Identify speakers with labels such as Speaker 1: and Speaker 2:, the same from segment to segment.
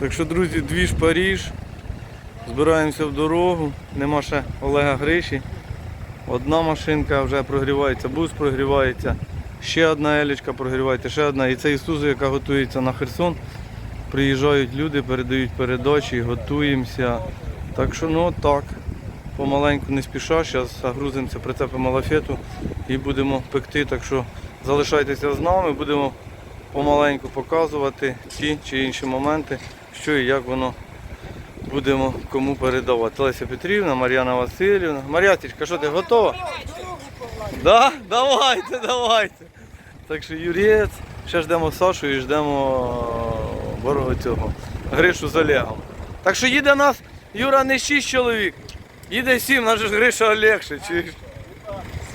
Speaker 1: Так що, друзі, двіж Паріж. Збираємося в дорогу. Нема ще Олега Гриші. Одна машинка вже прогрівається, бус прогрівається. Ще одна елічка прогрівається, ще одна. І це Ісузу, яка готується на Херсон. Приїжджають люди, передають передачі, готуємося. Так що ну так. Помаленьку не спіша, зараз загрузимося, прицепимо лафету і будемо пекти. Так що залишайтеся з нами, будемо помаленьку показувати ті чи інші моменти, що і як воно будемо кому передавати. Леся Петрівна, Мар'яна Васильівна. Мар'ятічка, що ти готова? Да? Давайте, давайте. Так що Юрієць, ще ждемо Сашу і ждемо е, ворога цього. Гришу з Олегом. Так що їде нас, Юра, не 6 чоловік, їде 7, наш Гриша легше. Чуєш?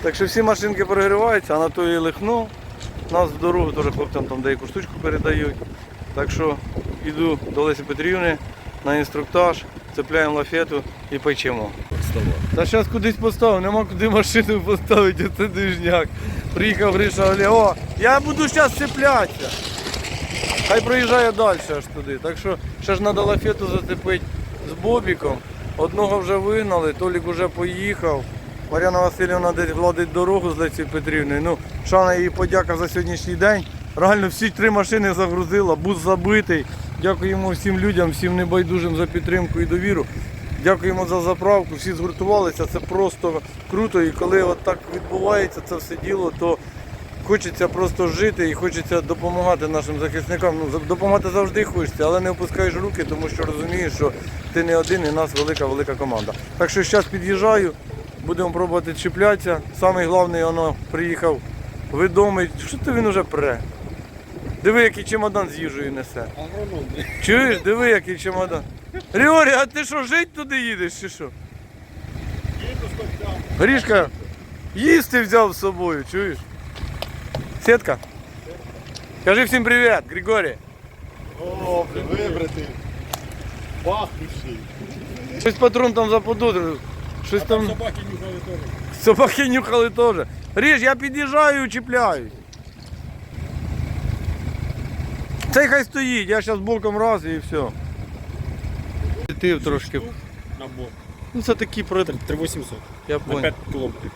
Speaker 1: Так що всі машинки прогріваються, Анатолій лихнув. Нас в дорогу теж хлопцям там деяку штучку передають. Так що йду до Лесі Петрівни на інструктаж, цепляємо лафету і печемо. Та зараз кудись поставив, нема куди машину поставити, оце движняк. Приїхав Гриша Олег. О, я буду зараз цеплятися. Хай проїжджає далі аж туди. Так що ще ж треба лафету зацепити з Бобіком. Одного вже вигнали, Толік вже поїхав. Мар'яна Васильівна десь гладить дорогу з Лесі Петрівною. Ну, шана їй подяка за сьогоднішній день. Реально всі три машини загрузила, бус забитий. Дякуємо всім людям, всім небайдужим за підтримку і довіру. Дякуємо за заправку, всі згуртувалися, це просто круто. І коли от так відбувається це все діло, то хочеться просто жити і хочеться допомагати нашим захисникам. Ну, допомагати завжди хочеться, але не опускаєш руки, тому що розумієш, що ти не один і нас велика, велика команда. Так що зараз під'їжджаю, будемо пробувати чіплятися. Самий головний воно приїхав відомий. Що ти він уже пре? Диви, який чемодан з їжею несе. Чуєш, диви, який чемодан. Григорій, а ти що, жить туди їдеш чи що? Грішка, їсти взяв з собою, чуєш? Сетка? Кажи всім привіт, Григорій.
Speaker 2: О, вибрати. Пахнущий.
Speaker 1: Щось патрон там заподозрив. Щось там
Speaker 2: Собаки нюхали теж.
Speaker 1: собаки нюхали теж. Ріж, я під'їжджаю, і чіпляюсь. Цей хай стоїть, я зараз боком раз і все. Ти трошки.
Speaker 2: Набор.
Speaker 1: Ну це такі про.
Speaker 2: 3800.
Speaker 1: Я
Speaker 2: На
Speaker 1: понял.
Speaker 2: 5 кілометрів.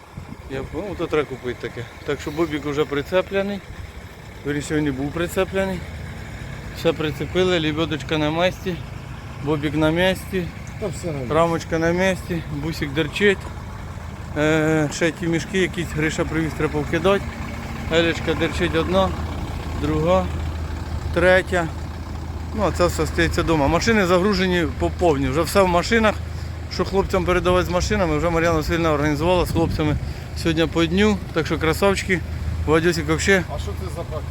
Speaker 1: Я понял, то треба купити таке. Так що Бобік вже прицеплений. Він сьогодні був прицеплений. Все прицепили, лебедочка на місці, Бобік на місці, рамочка на місці, бусик дерчить. Е, ще ті мішки якісь Гриша привіз, треба вкидати. Елечка дерчить одна, друга, третя. Ну, а це все стається вдома. Машини загружені по повні. Вже все в машинах. Що хлопцям передавати з машинами, вже Мар'яна Васильівна організувала з хлопцями сьогодні по дню. Так що красавчики, Вадюсик взагалі.
Speaker 2: А що це за пакет?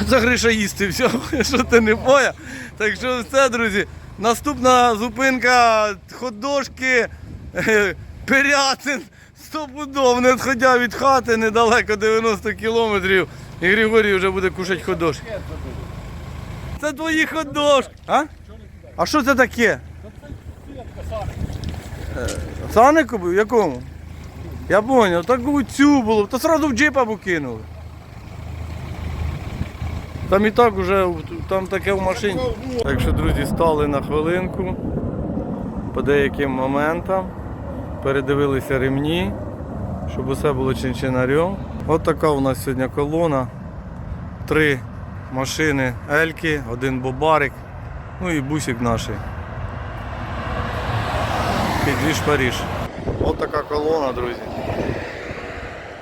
Speaker 1: А це Гриша їсти все, що ти не поя. Так що все, друзі. Наступна зупинка ходошки, Пирятин, стопудов, не відходя від хати, недалеко 90 кілометрів. І Григорій вже буде кушати ходошки. Це твої ходошки. А? А що це таке? Е, Сани купив? Якому? Я зрозумів, таку цю було, то одразу в джипа б кинули. Там і так уже там таке в машині. Так що, друзі, стали на хвилинку по деяким моментам. Передивилися ремні, щоб усе було чинчинарем. От така у нас сьогодні колона. Три машини Ельки, один бобарик, ну і бусик наш. Підвіж Паріж. Ось така колона, друзі.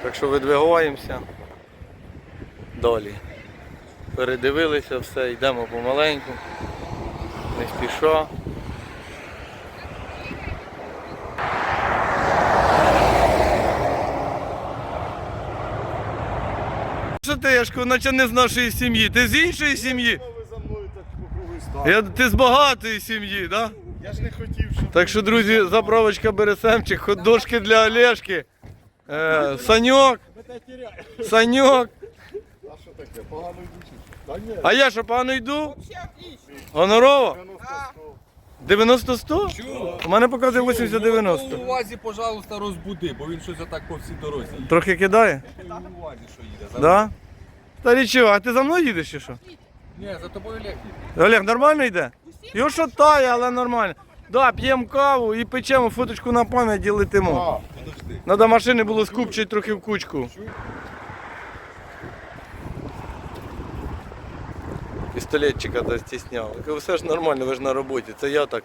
Speaker 1: Так що видвигаємося далі. Передивилися все, йдемо помаленьку, не спіша. Що наче не з нашої сім'ї? Ти з іншої сім'ї?
Speaker 2: Ви за мною так по кругу стали.
Speaker 1: Я, ти з багатої сім'ї, так? Да?
Speaker 2: Я ж не хотів, щоб...
Speaker 1: Так що, друзі, заправочка Бересемчик, ходошки для Олешки, е, Саньок, Саньок.
Speaker 2: А що таке? Погано йдучий?
Speaker 1: А я що, пану йду? Гонорово?
Speaker 2: 90
Speaker 1: 90-100? У мене показує 80-90.
Speaker 3: У увазі, пожалуйста, розбуди, бо він щось отак по всій дорозі.
Speaker 1: Трохи кидає?
Speaker 3: Увазі, що їде.
Speaker 1: Да? Та нічого, а ти за мною їдеш чи що?
Speaker 3: Ні, за тобою легкий.
Speaker 1: Олег, нормально йде? Його шатає, але нормально. Да, п'ємо каву і печемо фоточку на пам'ять і летимо.
Speaker 3: Подожди.
Speaker 1: Надо машини було скупчити трохи в кучку. Пістолетчика та стісняв. Кажу, все ж нормально, ви ж на роботі. Це я так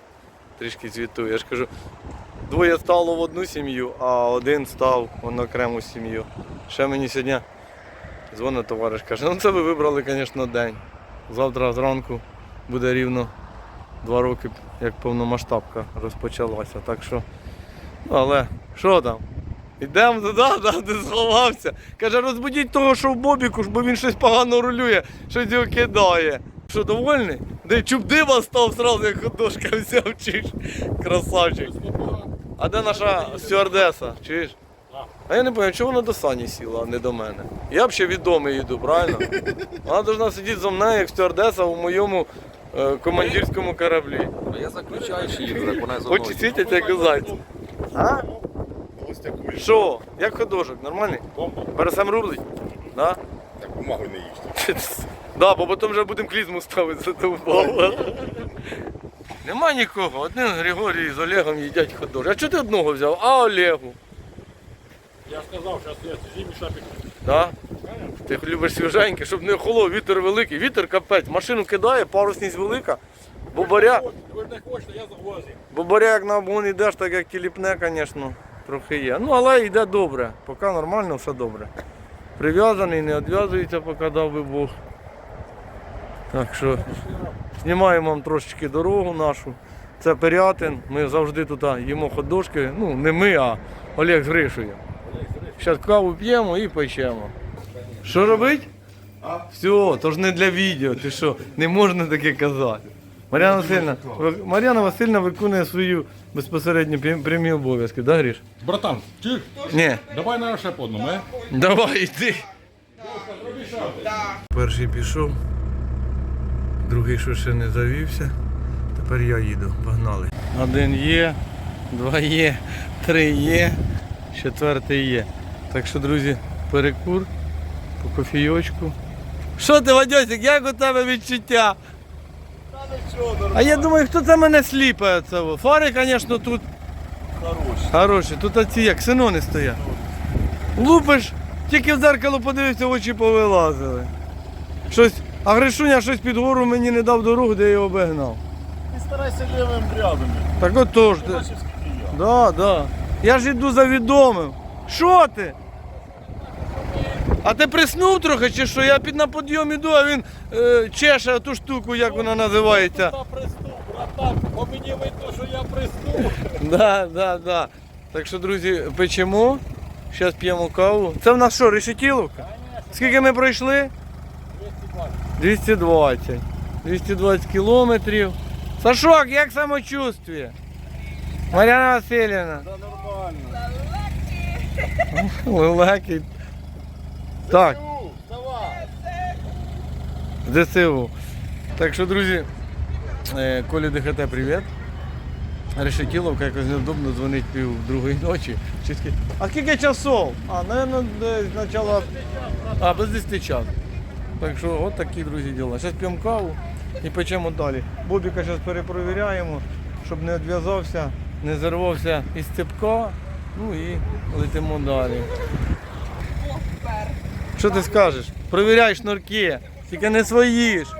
Speaker 1: трішки звітую. Я ж кажу, двоє стало в одну сім'ю, а один став в окрему сім'ю. Ще мені сьогодні дзвонить товариш, каже, ну це ви вибрали, звісно, день. Завтра зранку буде рівно два роки, як повномасштабка розпочалася. Так що, ну, але що там? Ідемо туди, там, де сховався. Каже, розбудіть того, що в Бобіку, бо він щось погано рулює, щось його кидає. Що, довольний? Де чуб дима став сразу, як ходошка взяв, чуєш? Красавчик. А де наша стюардеса, чуєш? А я не пам'ятаю, чого вона до Сані сіла, а не до мене. Я б ще відомий їду, правильно? Вона повинна сидіти зо мною, як стюардеса у моєму е, командирському кораблі.
Speaker 3: А я заключаючи їх, так вона за
Speaker 1: Очі світять, як у зайця. А? Що? Як ходожок? Нормальний?
Speaker 2: Бомба.
Speaker 1: Бересем рублить? Да?
Speaker 2: Так бумагу не їжте.
Speaker 1: Да, бо потім вже будемо клізму ставити за задовбало. Нема нікого. Один Григорій з Олегом їдять ходож. А чого ти одного взяв? А Олегу?
Speaker 4: Я сказав, зараз я зимі шапік.
Speaker 1: Да? Ти любиш свіженьке, щоб не охолов, вітер великий. Вітер капець, машину кидає, парусність велика. Бобаря,
Speaker 4: Ви ж не хочете, я завозив.
Speaker 1: бобаря як на обгон йдеш, так як тіліпне, звісно, трохи є. Ну, але йде добре. Поки нормально, все добре. Прив'язаний, не відв'язується, поки дав би Бог. Так що знімаємо вам трошечки дорогу нашу. Це Пирятин. Ми завжди тут їмо ходошки. Ну, не ми, а Олег з Гришею. Зараз каву п'ємо і печемо. Що робить? Все, то ж не для відео. Ти що, не можна таке казати. Мар'яна Васильівна, ви- Мар'яна Васильівна виконує свою безпосередньо прям- прямі обов'язки, да, Гріш?
Speaker 4: Братан, тих,
Speaker 1: Ні.
Speaker 4: давай на ще по одному, е?
Speaker 1: Давай йди. Перший пішов, другий що ще не завівся. Тепер я їду, погнали. Один є, два є, три є, четвертий є. Так що, друзі, перекур по кофійочку. Що ти, Вадьосик, як у тебе відчуття?
Speaker 2: Та нічого.
Speaker 1: А я думаю, хто це мене сліпає? Це? Фари, звісно, тут
Speaker 2: Хороший.
Speaker 1: Хороші, тут оці як синони стоять. Лупиш, тільки в дзеркало подивився, очі повилазили. Щось, а Гришуня щось під гору мені не дав дорогу, де я його обігнав.
Speaker 2: Ти старайся лівим рядом.
Speaker 1: Так от тож.
Speaker 2: Я.
Speaker 1: Да, да. Я ж йду за відомим. Що ти? А ти приснув трохи чи що? Я під на підйом іду, а він е, чеше ту штуку, як вона називається.
Speaker 4: Та приснув, братан, мені видно, що я приснув.
Speaker 1: Да, да, да. Так що, друзі, печемо. Зараз п'ємо каву. Це в нас що, решетіловка? Скільки ми пройшли? 220. 220 кілометрів. Сашок, як самочувствие? Мар'яна Васильівна. Лелекий. Так. ДСУ. Так що, друзі, е, Колі ДХТ, привіт. Решетіловка якось невдобно дзвонить пів другої ночі. А скільки часов? А, наверное, десь начало. А, без 10 час. Так що от такі, друзі, діла. Зараз п'ємо каву і печемо далі. Бобіка зараз перепровіряємо, щоб не відв'язався, не зірвався із цепка. Ну і летимо далі. Що ти скажеш? Провіряй шнурки, тільки не свої ж.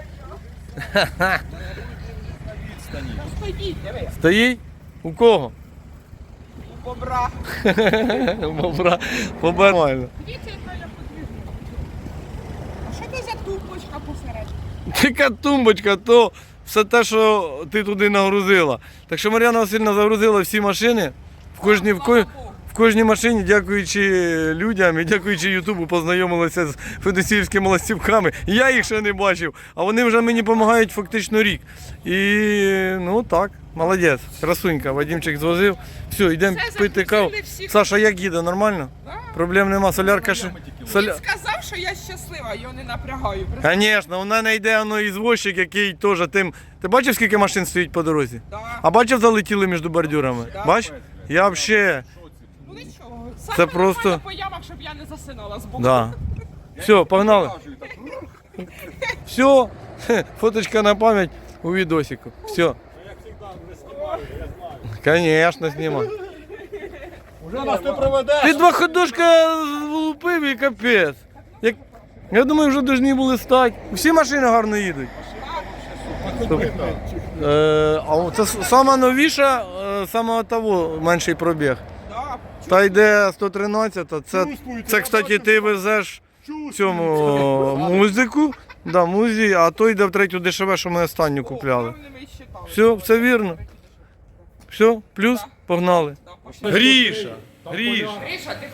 Speaker 1: Стоїть? У кого?
Speaker 5: У бобра.
Speaker 1: Бобра, бобра. Нормально.
Speaker 5: Дивіться, як Галя подвігла. А що це за тумбочка посередині?
Speaker 1: Така тумбочка, то все те, що ти туди нагрузила. Так що Мар'яна Васильівна загрузила всі машини. В кожній, в, ко- в кожній машині, дякуючи людям і дякуючи Ютубу, познайомилася з федосіївськими ластівками. Я їх ще не бачив, а вони вже мені допомагають фактично рік. І ну так, молодець, красунька, Вадимчик звозив. Все, йдемо
Speaker 5: Все,
Speaker 1: пити каву.
Speaker 5: запросили всіх.
Speaker 1: Саша, як їде, нормально?
Speaker 5: Да.
Speaker 1: Проблем нема, солярка ще. Соля...
Speaker 5: Він сказав, що я щаслива, його не напрягаю. Просто
Speaker 1: Звісно, у мене йде воно ізвозчик, який теж тим. Ти бачив, скільки машин стоїть по дорозі?
Speaker 5: да.
Speaker 1: А бачив, залетіли між бордюрами?
Speaker 5: Да.
Speaker 1: Бач? Я взагалі.
Speaker 5: Ну
Speaker 1: Це просто-
Speaker 5: по ямах, щоб я не засинала з боку.
Speaker 1: Да. Все, погнали. Все, фоточка на пам'ять. у відосику. Все.
Speaker 4: Як завжди, не знімаю, я знаю.
Speaker 1: Звісно, знімай.
Speaker 4: Уже нас не проведеш.
Speaker 1: Ти два ходушка влупив і капець. Як... Я думаю, вже повинні були стати. Всі машини гарно їдуть. Е, а це с- сама новіша, е, того менший пробіг. Та йде 113, це, це, кстати, ти везеш цьому музику. Да, музі, а то йде в третю дешеве, що ми останню купляли. Все, все вірно. Все, плюс, погнали. Гріша, Гріша.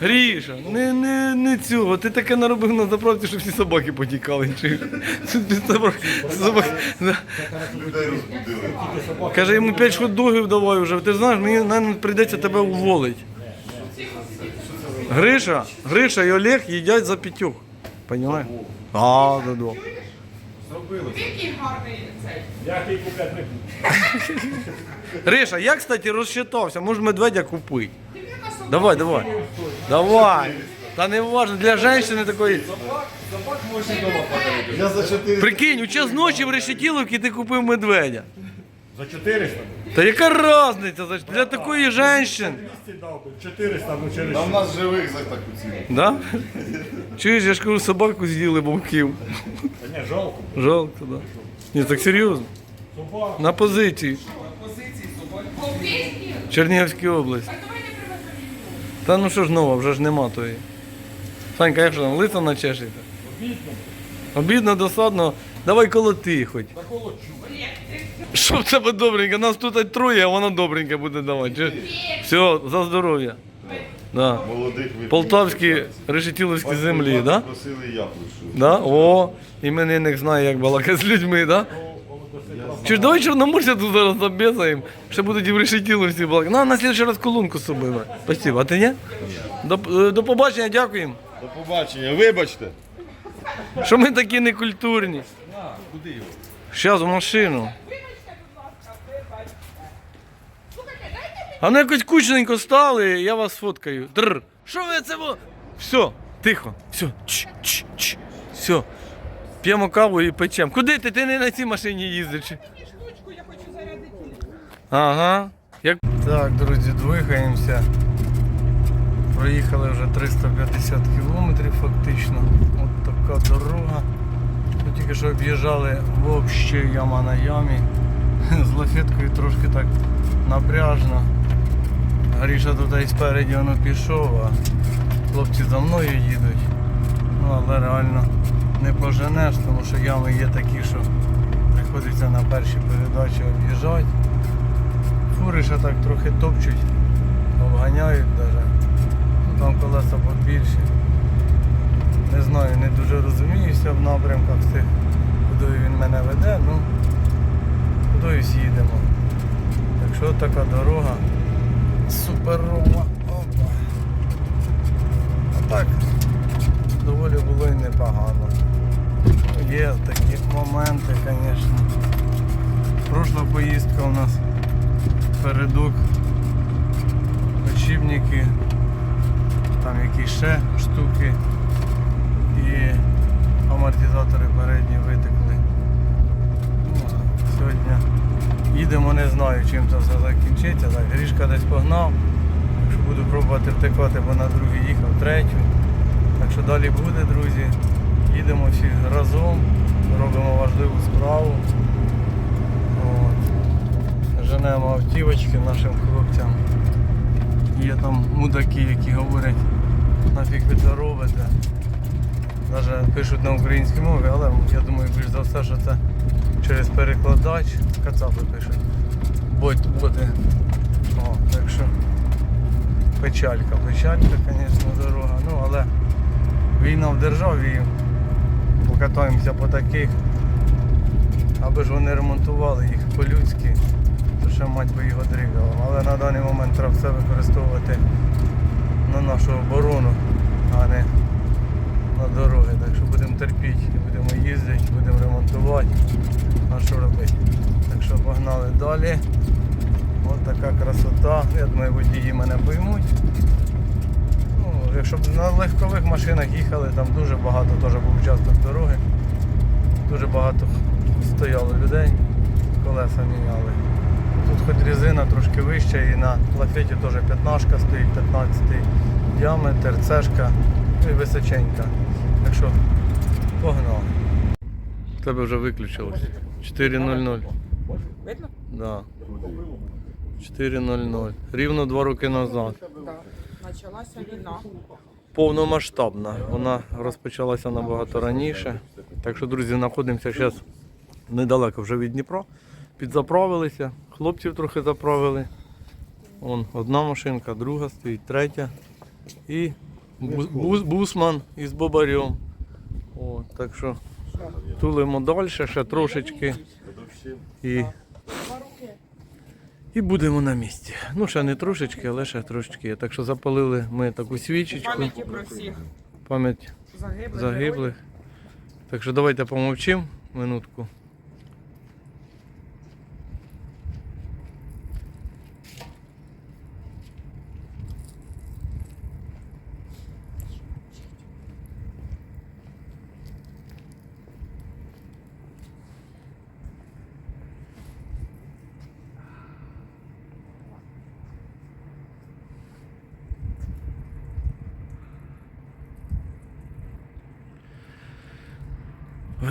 Speaker 1: Гріша, не, не, не цього. Ти таке наробив на заправці, що всі собаки потікали. Чи- Тут без собак- собак- да. Каже, йому 5 хот-догів давай вже. Ти знаєш, мені наверное, прийдеться тебе уволити. Гриша, Гриша і Олег їдять за п'ятьох. Понімаєш? А, да, да.
Speaker 5: який гарний цей.
Speaker 4: Я такий купляти не буду.
Speaker 1: Гриша, я, кстати, розчитався, може медведя купити.
Speaker 5: Диви, яка собака.
Speaker 1: Давай, давай. Давай. Та не важно, для жінки такої.
Speaker 2: Я за 4
Speaker 1: Прикинь, у час ночі в Решетіловці ти купив медведя.
Speaker 4: За 400?
Speaker 1: Та яка різниця за- для такої жінки?
Speaker 4: 200 дав, 400, ну через
Speaker 2: Там нас живих за таку ціну.
Speaker 1: Да? Чуєш, я ж кажу, собаку з'їли вовків.
Speaker 4: Та ні, жалко.
Speaker 1: Жалко, да. Ні, так серйозно.
Speaker 4: Собака.
Speaker 1: На позиції.
Speaker 5: Повпісні?
Speaker 1: Чернігівській області.
Speaker 5: Так давай не привеземо.
Speaker 1: Та ну що ж нова, вже ж нема тої. Санька, як що там, лицо начешете?
Speaker 4: Обідно.
Speaker 1: Обідно, досадно. Давай колоти хоч.
Speaker 4: Заколочу.
Speaker 1: Що в тебе добреньке? Нас тут троє, а вона добреньке буде давати. Все, за здоров'я. Да.
Speaker 2: Молодих ви
Speaker 1: Полтавські решетіловські землі, да?
Speaker 2: Просили яблушу.
Speaker 1: Да? О, іменинник знає, як балакати з людьми, да? Чи ж давай чорноморця тут зараз забезаємо, ще будуть і в решетіловці балакати. На, на слідчий раз колонку з собою. брати. Спасибо. А ти ні? До, е, до побачення, дякуємо.
Speaker 2: До побачення, вибачте.
Speaker 1: Що ми такі некультурні.
Speaker 3: Куди його?
Speaker 1: Щас в машину.
Speaker 5: Вибачте, будь ласка, вибач. Слухайте, дайте мені
Speaker 1: А ну якось кучненько стали, я вас фоткаю. Др. Що ви це во? Все, тихо. Все. Ч, ч, ч. Все. П'ємо каву і печемо. Куди ти? Ти не на цій машині їздиш?
Speaker 5: штучку, я хочу зарядити.
Speaker 1: Ага. Як... Так, друзі, двигаємося. Проїхали вже 350 кілометрів фактично. От така дорога. Ми тільки що об'їжджали взагалі яма на ямі. З лафеткою трошки так напряжно. Гріша тут і спереді воно пішов, а хлопці за мною їдуть. Ну, але реально не поженеш, тому що ями є такі, що приходиться на першій передачі об'їжджати. Фури так трохи топчуть, обганяють навіть. Ну, там колеса побільші. Не знаю, не дуже розуміюся в напрямках цих, куди він мене веде, ну кудись їдемо. Так що така дорога суперова. Опа. А так доволі було і непогано. Є такі моменти, звісно. Прошла поїздка у нас передок, очівники, там якісь ще штуки і амортизатори передні витекли. Ну, сьогодні їдемо, не знаю, чим це все закінчиться. Так, Грішка десь погнав. Так що буду пробувати втекати, бо на другий їхав, третю. Так що далі буде, друзі. Їдемо всі разом, робимо важливу справу. От. Женемо автівочки нашим хлопцям. Є там мудаки, які говорять, нафіг ви це робите. Навіть пишуть на українській мові, але я думаю, більш за все, що це через перекладач. Кацапи пишуть. Бот, боти. О, так що печалька, печалька, звісно, дорога. Ну, але війна в державі, покатаємося по таких, аби ж вони ремонтували їх по-людськи, то ще мать би його дригала. Але на даний момент треба все використовувати на нашу оборону, а не на дороги. Так що будемо терпіти, будемо їздити, будемо ремонтувати. А що робити? Так що погнали далі. Ось така красота. Я думаю, водії мене поймуть. Ну, якщо б на легкових машинах їхали, там дуже багато теж був участок дороги. Дуже багато стояло людей. колеса міняли. Тут хоч резина трошки вища і на лафеті теж 15 стоїть, 15 діаметр, цешка і височенька. Так що погнали. Тебе вже виключилось. 4.00.
Speaker 5: Видно?
Speaker 1: Да. 4.00. Рівно два роки назад.
Speaker 5: Почалася війна.
Speaker 1: Повномасштабна. Вона розпочалася набагато раніше. Так що, друзі, знаходимося зараз недалеко вже від Дніпра. Підзаправилися, хлопців трохи заправили. Вон одна машинка, друга стоїть, третя. І бу- бус- бусман із бобарем. О, так що тулимо далі, ще трошечки. І, і будемо на місці. Ну, ще не трошечки, але ще трошечки. є. Так що запалили ми таку свічечку,
Speaker 5: Пам'яті про всіх
Speaker 1: пам'ять
Speaker 5: загиблих.
Speaker 1: загиблих. Так що давайте помовчимо минутку.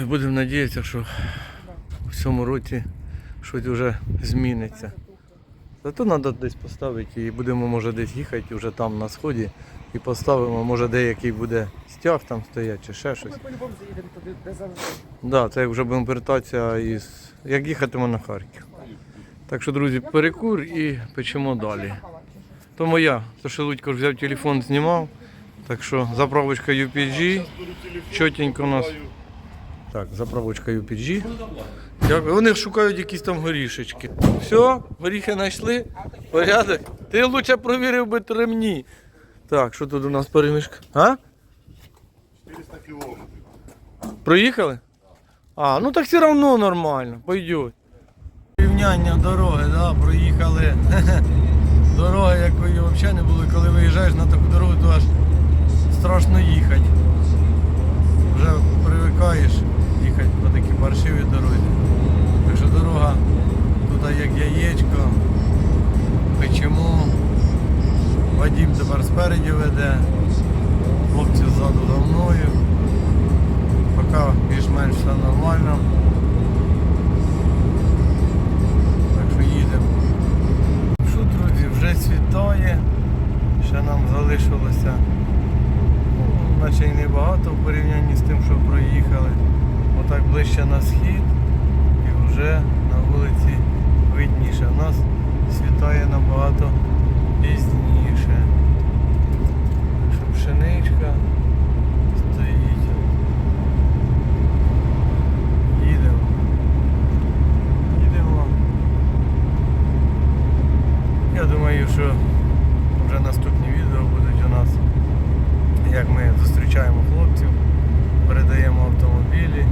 Speaker 1: Ой, будемо надіятися, що в цьому році щось вже зміниться. Зато треба десь поставити і будемо може десь їхати вже там на сході і поставимо, може деякий буде стяг там стоять чи ще щось.
Speaker 5: Ми по-любому заїдемо туди, де завжди.
Speaker 1: Да, це як вже будемо вертатися із. Як їхатимо на Харків. Так що, друзі, перекур і печемо далі. То моя, то що Лудько взяв телефон, знімав. Так що заправочка UPG. Чотенько у нас. Так, заправочка UPG. Дякую. Вони шукають якісь там горішечки. Все, горіхи знайшли. Порядок. Ти лучше провірив би ремні. Так, що тут у нас перемішка? А?
Speaker 2: 400 кілометрів.
Speaker 1: Проїхали? А, ну так все одно нормально, пойдет. Рівняння дороги, да, проїхали. Дороги, якої взагалі не було, коли виїжджаєш на таку дорогу, то аж страшно їхати. Вже привикаєш паршивій дорозі. Так що дорога тут як яєчко, печемо. Вадім тепер спереді веде, хлопці ззаду за мною. Поки більш-менш все нормально. Так що їдемо. Що, друзі, вже світає. Ще нам залишилося ну, наче й небагато в порівнянні з тим, що проїхали. Отак ближче на схід і вже на вулиці видніше. У нас світає набагато пізніше. Так що пшеничка стоїть. Їдемо. Я думаю, що вже наступні відео будуть у нас, як ми зустрічаємо хлопців, передаємо автомобілі,